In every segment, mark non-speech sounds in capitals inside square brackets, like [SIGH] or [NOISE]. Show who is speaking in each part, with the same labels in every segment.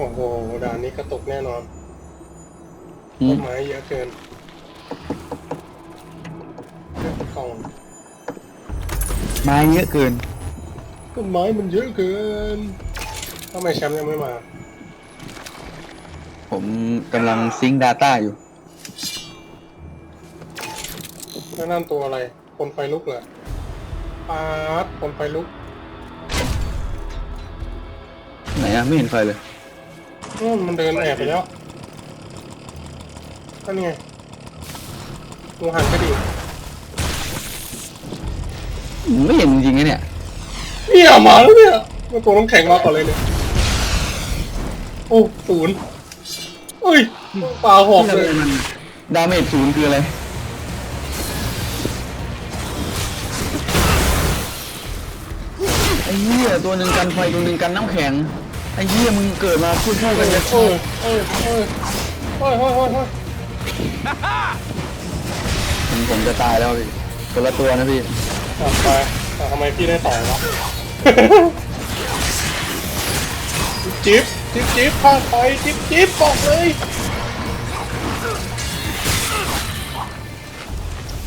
Speaker 1: โอ้โหด่านนี้กระตุกแน่นอน
Speaker 2: อื
Speaker 1: ต้
Speaker 2: ม
Speaker 1: นไม้เยอะเกินเรื่องกล่อง
Speaker 2: ไม้เยอะเกิน
Speaker 1: ต้นไม้มันเยอะเกินทำไมแชมป์ยังไม่มา
Speaker 2: ผมกำลังซิงค์ Data อยู่
Speaker 1: แล้วนั่นตัวอะไร คนไฟลุกเหรอปาดคนไฟลุก
Speaker 2: ไหนอะไม่เห็นใครเลย
Speaker 1: นู่นมันเดินแอบไปแล้วนั่นไงงูหันก็ดี
Speaker 2: ไม่เห็นจริงๆนะเนี่ย
Speaker 1: เนี่ยมาแล้วเนี่ยมันตัวน้ำแข็งมาก่อนเลยเนี่ย โอ้ศูนย์เอ้ยปลาหอกเลย
Speaker 2: ดาเมจศูนย์คืออะไรไอ้เหี้ยตัวหนึ่งกันไฟตัวหนึ่งกันน้ำแข็งไอ้เหี้ยมึงเกิดมาคู่คู่กันจะ
Speaker 1: เออเออเออเฮ้ยเฮ้ยเฮ้ยเฮ้ย
Speaker 2: ผมผมจะตายแล้วพี่คนละตัวนะพี่
Speaker 1: กลับไปแต่ทำไมพี่ได้สองวะ จิ๊บจิ๊บจิ๊บพาไปจิ๊บจิ๊บบอกเลย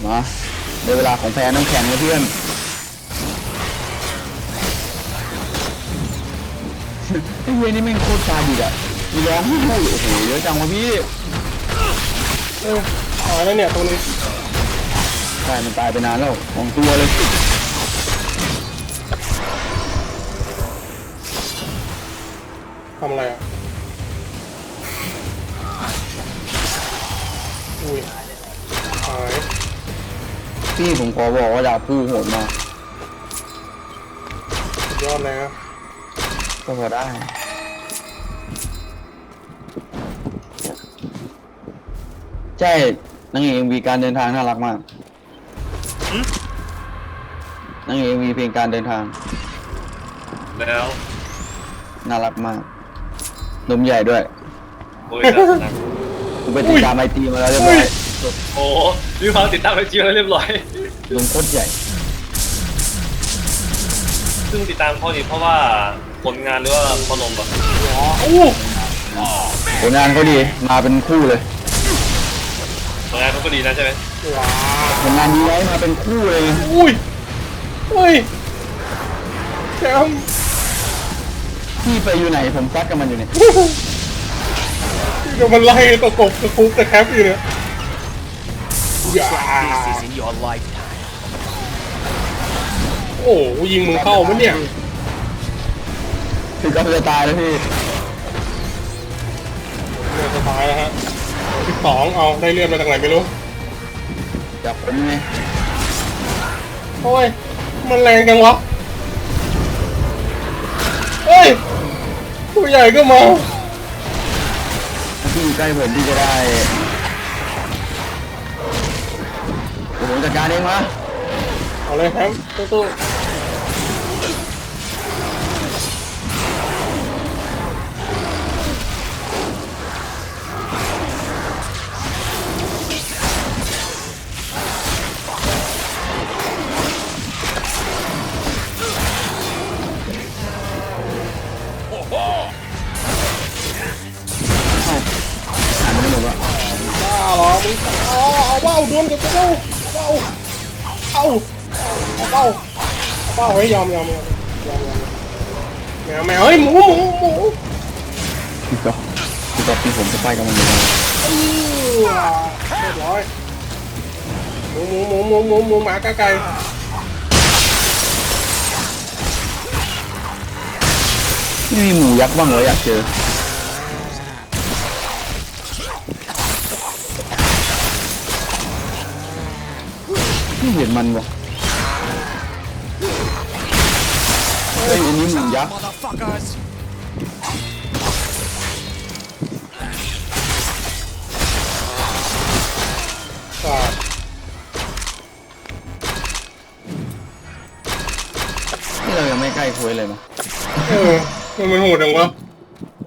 Speaker 2: มาในเวลาของแพ้น้ำแข็งนะเพื่อน ไอ้เวยนี่แม่งโคตรซาดิสอะมีร้องไห้โอ้โหเยอะจังวะพี่
Speaker 1: เออตายแล้วเนี่ยตัวนี้
Speaker 2: ใช่มันตายไปนานแล้วของตัวเลย
Speaker 1: ทำอะไรอะอุ้ยหาย
Speaker 2: พี่ผมขอบอกว่าดาวผู้โหดมาก
Speaker 1: สุดยอดเลยนะ
Speaker 2: ก็พอได้ใช่นางเอกมีการเดินทางน่ารักมากนางเอกมีเพลงการเดินทาง
Speaker 3: แล้ว
Speaker 2: น่ารักมากนมใหญ่ด้วย
Speaker 3: โอ้ยน่าสนัก
Speaker 2: ผมไปติดตามไอจีมาแล้วเรียบร้อย
Speaker 3: โอ้มีความติดตามไปจีแล้วเรียบร้อย
Speaker 2: ลงโคตรใหญ่
Speaker 3: ซึ่งติดตามเขาดีเพราะว่า ผลงานหรือว่าพอนมแบบ
Speaker 1: โอ้
Speaker 2: ผลงานเขาดีมาเป็นคู่เลย
Speaker 3: ผลงานเขาก็ดีนะใช่ไหม
Speaker 1: ว้า
Speaker 2: ผลงานดีไว้มาเป็นคู่เลย
Speaker 1: อุ้ยเฮ้ยแชมป์
Speaker 2: พี่ไปอยู่ไหนผมซัดกับมันอยู่เนี่ย
Speaker 1: เดี๋ยวมันไล่ตะกบตะคุบตะแคปอยู่เนี่ยอย่า
Speaker 4: This is in your lifetime.
Speaker 1: โอ้โหยิงมึงเข้ามั้ยเนี่ย
Speaker 2: ถึงก็จะตายแล้วพี่
Speaker 1: เลือดจะตายแล้วฮะสิบสองเอาได้เลือดมาจากไหนไม่รู้
Speaker 2: จับผมไง
Speaker 1: โอ้ย มันแรงจังวะ เฮ้ยตัวใหญ่ก็มา
Speaker 2: ถ้าพี่อยู่ใกล้ผมพี่จะได้เดี๋ยวผมจัดการเองมา
Speaker 1: เอาเลยครับตู้ๆ
Speaker 2: พี่ก็พี่ผมจะไปกับมันเลย
Speaker 1: เออเรียบร้อยหมูหมูหมูหมูหมูหมูหมากาไก่
Speaker 2: ไม่มีหมูยักษ์บ้างเหรออยากเจอไม่เห็นมันวะเฮ้ยอันนี้หมูยักษ์ ช่เควสเลยมั้ะ
Speaker 1: เออมันโหดจังวะ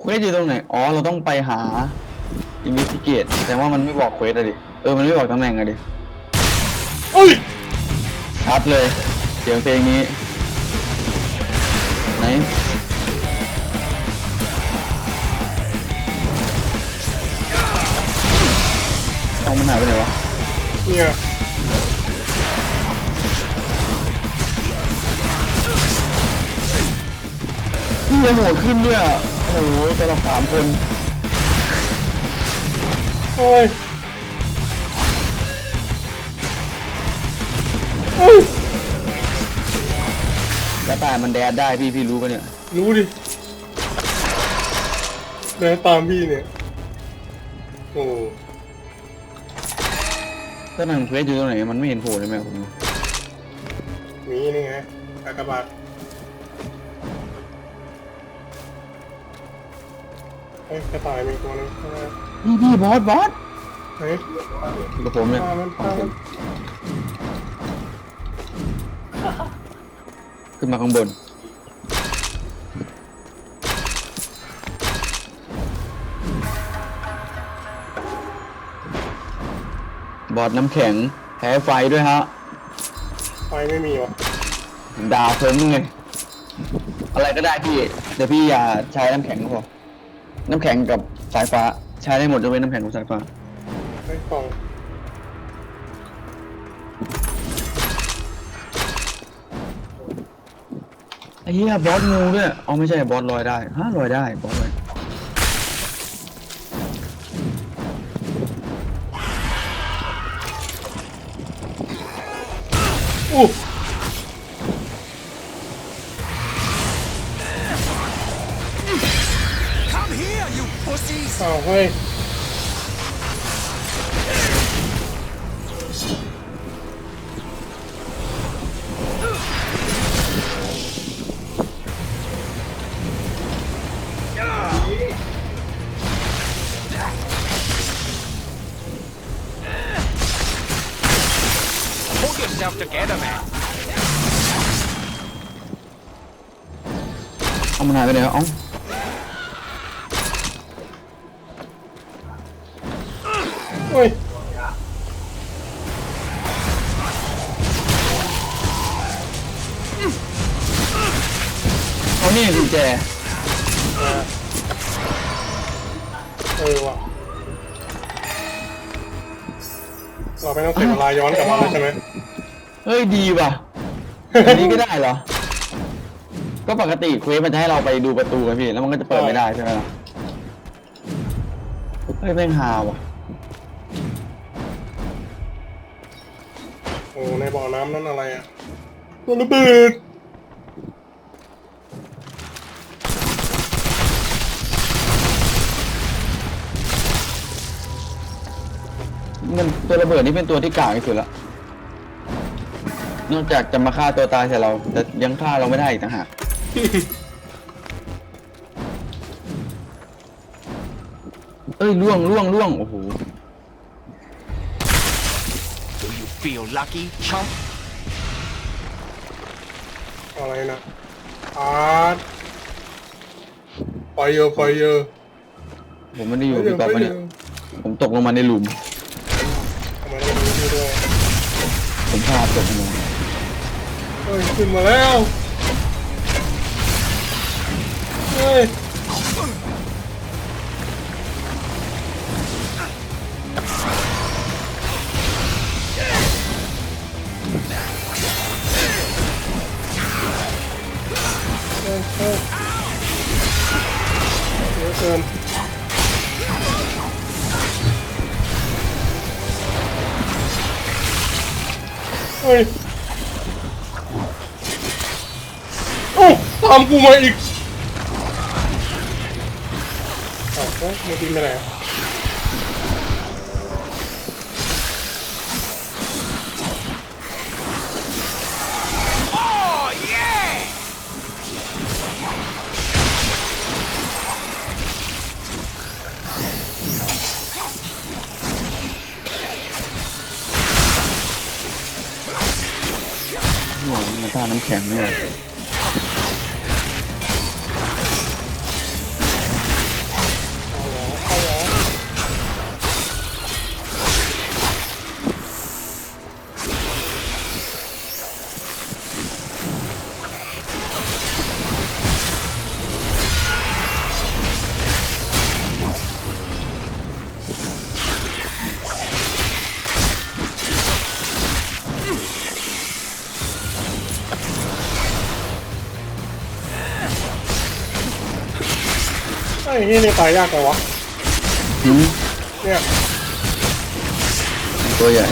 Speaker 2: เควสอยู่ตรงไหน อ๋อ เราต้องไปหาอินวิสติเกตแต่ว่ามันไม่บอกเควสอะดิ เออ มันไม่บอกตำแหน่งอะดิ
Speaker 1: เอ้ย
Speaker 2: ชัดเลย เสียงเพลงนี้ ไหน
Speaker 1: เอามันหาย
Speaker 2: ไปไหนวะ เนี่ย งโหดขึ้นเนี่ยโอ้โหแต่ละสามคน
Speaker 1: โอ้ยเอ้ย
Speaker 2: กระต่ายมันแดดได้พี่พี่รู้ปะเนี่ย
Speaker 1: รู้ดิเดินตามพี่เนี่ยโอ้
Speaker 2: ถ้าหนังเควสอยู่ตรงไหนมันไม่เห็นโผล่เลยแม่ผม
Speaker 1: มีนี่ไงกากบาท เฮ้ยกระต่ายมีตัวหนึงข้างหน้า
Speaker 2: พี่พี่บอสบอส
Speaker 1: เฮ้ย
Speaker 2: อยู่กับผมเนี่ย
Speaker 1: ฆ่ามันฆ่ามัน
Speaker 2: ขึ้นมาข้างบน บอสน้ำแข็งแพ้ไฟด้วยฮะ
Speaker 1: ไฟไม่มีวะ
Speaker 2: ดาวเพิ่มไงอะไรก็ได้พี่ เดี๋ยวพี่อย่าใช้น้ำแข็งก็พอ น้ำแข็งกับสายฟ้าใช้ได้หมดยกเว้นน้ำแข็งกับสายฟ้า
Speaker 1: เฮ้ยกล่อง
Speaker 2: ไอ้เหี้ยบอสงูด้วยอ๋อไม่ใช่บอสลอยได้ฮะลอยได้บอสลอย
Speaker 1: เฮ้ย
Speaker 4: Hold yourself together, man.
Speaker 2: เอามันหายไปไหนวะเอ้
Speaker 1: เออว่ะเราไม่ต้องเสียเวลาย้อนกลับมาแล้วใช่ไหม
Speaker 2: เฮ้ยดีว่ะอันนี้ก็ได้เหรอ ก็ปกติเควสมันจะให้เราไปดูประตูไงพี่ แล้วมันก็จะเปิดไม่ได้ใช่ไหมล่ะเฮ้ยแม่งฮาว่ะ
Speaker 1: โอ้ในบ่อน้ำนั่นอะไรอะตัวระเบิด
Speaker 2: มันตัวระเบิดนี่เป็นตัวที่กากที่สุดละนอกจากจะมาฆ่าตัวตายใส่เรา แต่ยังฆ่าเราไม่ได้อีกต่างหากเอ้ยล่วงล่วงล่วงโอ้โห
Speaker 4: Do you feel lucky, chump?
Speaker 1: อะไรนะอาร์ตไฟเยอร์ไฟเยอร์
Speaker 2: ผมไม่ได้อยู่พี่ก๊อฟวะเนี่ยผมตกลงมาในหลุม พลาดตกลง
Speaker 1: เฮ้ยขึ้นมาแล้วามกูมาอีกอ้าวเฮ้ยมึงบินไปไหนอะ
Speaker 4: Oh, yeah!
Speaker 2: โอ้โหมันท่าน้ำแข็งเนี่ย
Speaker 1: ไอ้ที่นี่ตายยากกว่าวะ
Speaker 2: หืม
Speaker 1: เนี่ย
Speaker 2: ตัวใหญ่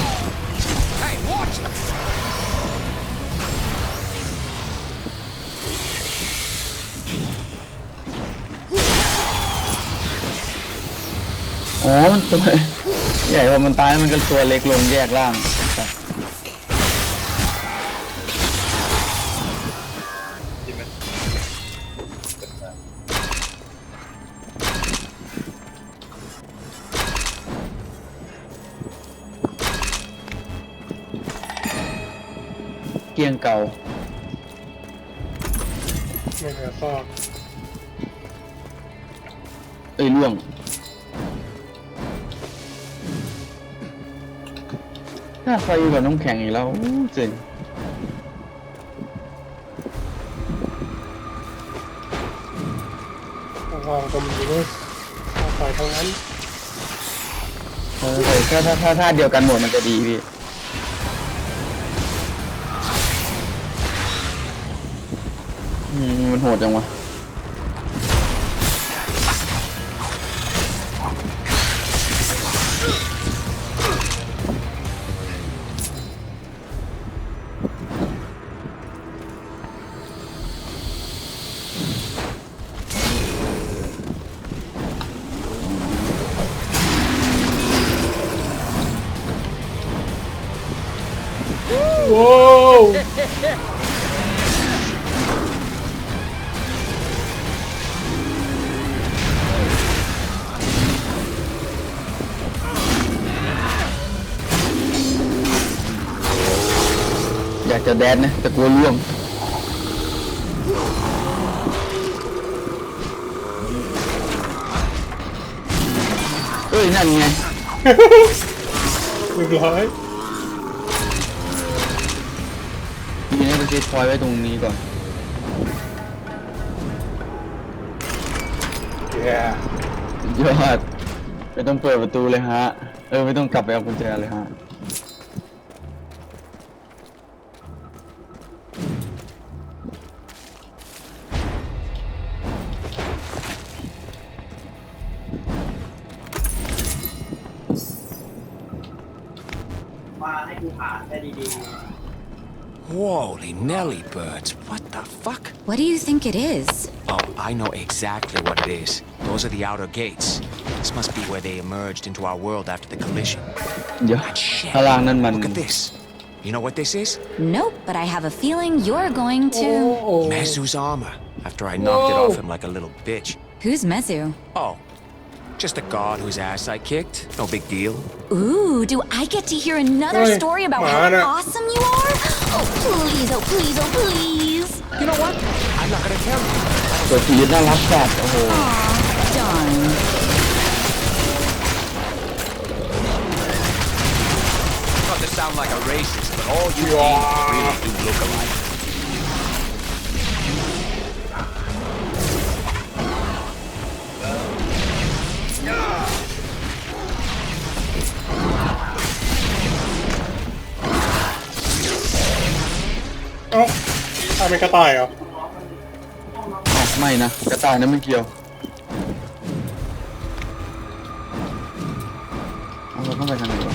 Speaker 2: อ๋อมันตัวใหญ่พอมันตายมันก็ตัวเล็กลงแยกร่าง เกลียงเก่า
Speaker 1: ไม่เหลือซาก
Speaker 2: เอ้ยล่วง ถ้าไฟอยู่กับน้ำแข็งอีกแล้วอู้เจ๋ง
Speaker 1: วางก็มีด้วยเอาไปทั้งนั้น
Speaker 2: เออแต่ถ้าถ้าถ้าถ้าเดียวกันหมดมันจะดีพี่ มันโหดจังวะ อยากจะแดนนะแต่กลัวล่วงเอ้ยนั่นไง
Speaker 1: เรียบร้อย
Speaker 2: ทีนี้ไปเซตพอยต์ไว้ตรงนี้ก่อน
Speaker 1: แย่
Speaker 2: สุดยอดไม่ต้องเปิดประตูเลยฮะ เออไม่ต้องกลับไปเอากุญแจเลยฮะ
Speaker 4: Holy Nelly birds, what the fuck?
Speaker 5: What do you think it is?
Speaker 4: Oh, I know exactly what it is. Those are the outer gates. This must be where they emerged into our world after the collision.
Speaker 2: เดี๋ยว
Speaker 4: And shit.
Speaker 2: ข้างล่างนั่นมัน
Speaker 4: Look at this. You know what this is?
Speaker 5: Nope, but I have a feeling you're going
Speaker 1: โอ้
Speaker 5: to.
Speaker 1: โอ้
Speaker 4: Mezu's armor. After I knocked it
Speaker 1: Whoa.
Speaker 4: off him like a little bitch.
Speaker 5: Who's Mezu?
Speaker 4: Oh, just a god whose ass I kicked. No big deal.
Speaker 5: Ooh, do I get to hear another
Speaker 1: Oi,
Speaker 5: story about
Speaker 1: Mana.
Speaker 5: how awesome you are? Oh, [GASPS] please, oh, please, oh, please.
Speaker 4: You know what? I'm not gonna tell you.
Speaker 2: ตัวทีน่ารักจัดโอ้โห
Speaker 5: Aw, darn.
Speaker 4: Not to sound like a racist, but all you demons really do look alike.
Speaker 1: เอ้าตายเป็นกระต่ายเหรอ
Speaker 2: อ้าวไม่นะกระต่ายนั้นไม่เกี่ยวเอาเราต้องไปทางไหนวะ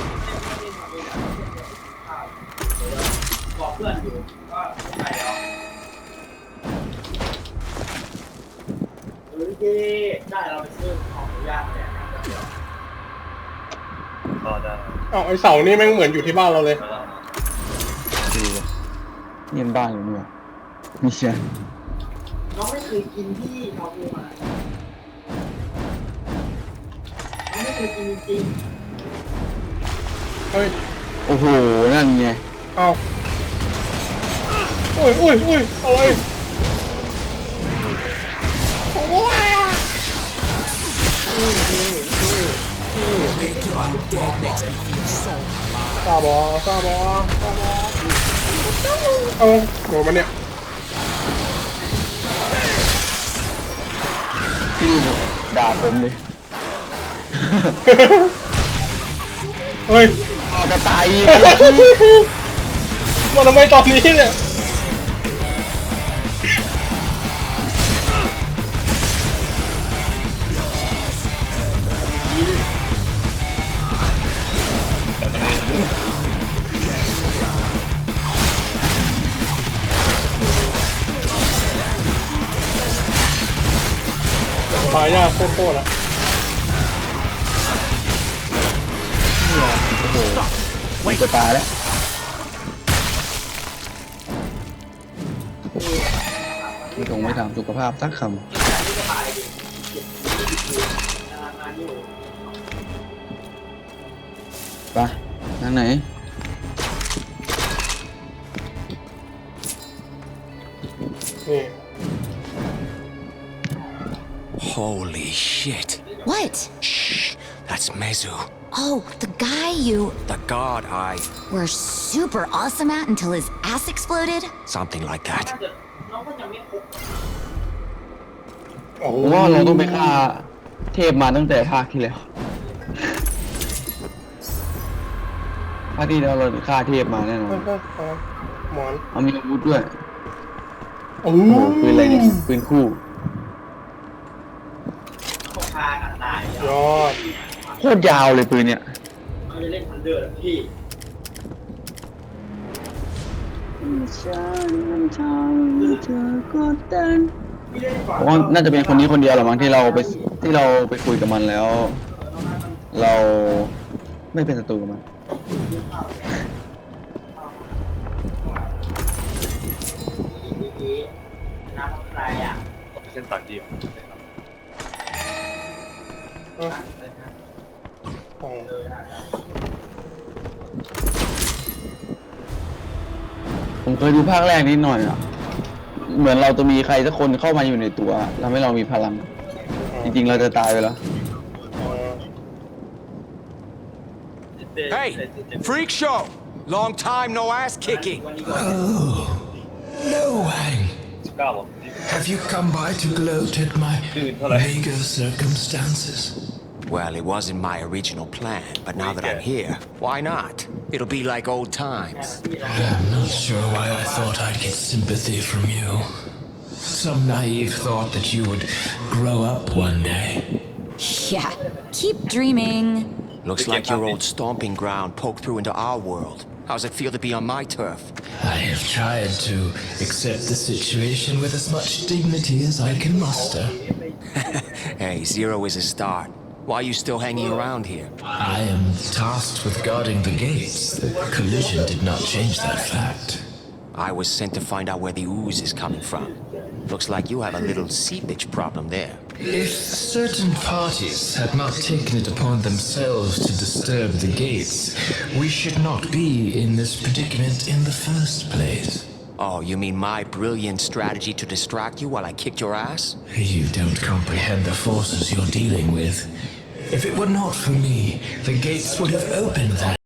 Speaker 3: ก็ได้
Speaker 1: เอ้าไอเสานี่แม่งเหมือนอยู่ที่บ้านเราเลย
Speaker 2: ดูวะ นี่มันบ้านอยู่นี่หว่าไม่ใช่
Speaker 6: น้องไม่เคยกินที่ชาบูมาน้องไม่เคยกินจริง
Speaker 1: เฮ้ย
Speaker 2: โอ้โห นั่นไง
Speaker 1: เอ้าอุ้ยอุ้ยอุ้ยอะไรโอ้ยซาบอซาบอซาบอ เอ้าโดนมันเนี่ย
Speaker 2: พี่ด่าผมเลย
Speaker 1: เฮ้ย
Speaker 2: เอากระต่ายอีก
Speaker 1: มาทำไมตอนนี้เนี่ย ยยากโคตรๆอะ
Speaker 2: มันจะตายแล้วไม่คงไม่ถามสุขภาพสักคำไปทางไหน
Speaker 1: นี่
Speaker 4: Holy shit.
Speaker 5: What?
Speaker 4: Shh. That's Mezu.
Speaker 5: Oh, the guy you
Speaker 4: The god I.
Speaker 5: were super awesome at until his ass exploded?
Speaker 4: Something like that.
Speaker 6: น้องก็จะไม่ครบ
Speaker 1: โอ้โห
Speaker 2: ผมว่าเราต้องไปฆ่าเทพมาตั้งแต่ภาคที่แล้วภาคที่แล้วเราฆ่าเทพมาแน่นอน
Speaker 1: เพิ่มเพิ่มเพิ่มหมอน
Speaker 2: เอามีอาวุธด้วย
Speaker 1: โอ้
Speaker 2: โอ้โหปืนอะไรเนี่ยปืนคู่
Speaker 6: เขาพากันตา ย
Speaker 1: ยอด
Speaker 2: โคตรยาวเลยปืนเนี่ย
Speaker 6: เขาจะเล่นทันเดอร์พี่
Speaker 2: ผมว่าน่าจะเป็นคนนี้คนเดียวแหละมั้งที่เราไปที่เราไปคุยกับมันแล้ว เราไม่เป็นศัตรูกับมัน
Speaker 6: ดีน้ำใครอะ
Speaker 3: เส้นตัดดีม
Speaker 1: เอ้าโอ้
Speaker 2: ผมเคยดูภาคแรกนิดหน่อยอะ เหมือนเราจะมีใครสักคนเข้ามาอยู่ในตัวทำให้เรามีพลัง จริง ๆ เราจะตายไปแล้ว
Speaker 4: Hey, freak show. Long time no ass kicking.
Speaker 7: No, Wang.
Speaker 3: สิบเก้าบอก
Speaker 7: Have you come by to gloat at my meager circumstances?
Speaker 4: Well, it wasn't my original plan, but now that I'm here, why not? It'll be like old times.
Speaker 7: I'm not sure why I thought I'd get sympathy from you. Some naive thought that you would grow up one day.
Speaker 5: Yeah, keep dreaming.
Speaker 4: Looks like your old stomping ground poked through into our world. How's it feel to be on my turf?
Speaker 7: I have tried to accept the situation with as much dignity as I can muster. [LAUGHS]
Speaker 4: Hey, zero is a start. Why are you still hanging around here?
Speaker 7: I am tasked with guarding the gates. The collision did not change that fact.
Speaker 4: I was sent to find out where the ooze is coming from. Looks like you have a little seepage problem there.
Speaker 7: If certain parties had not taken it upon themselves to disturb the gates, we should not be in this predicament in the first place.
Speaker 4: Oh, you mean my brilliant strategy to distract you while I kicked your ass?
Speaker 7: You don't comprehend the forces you're dealing with. If it were not for me, the gates would have opened that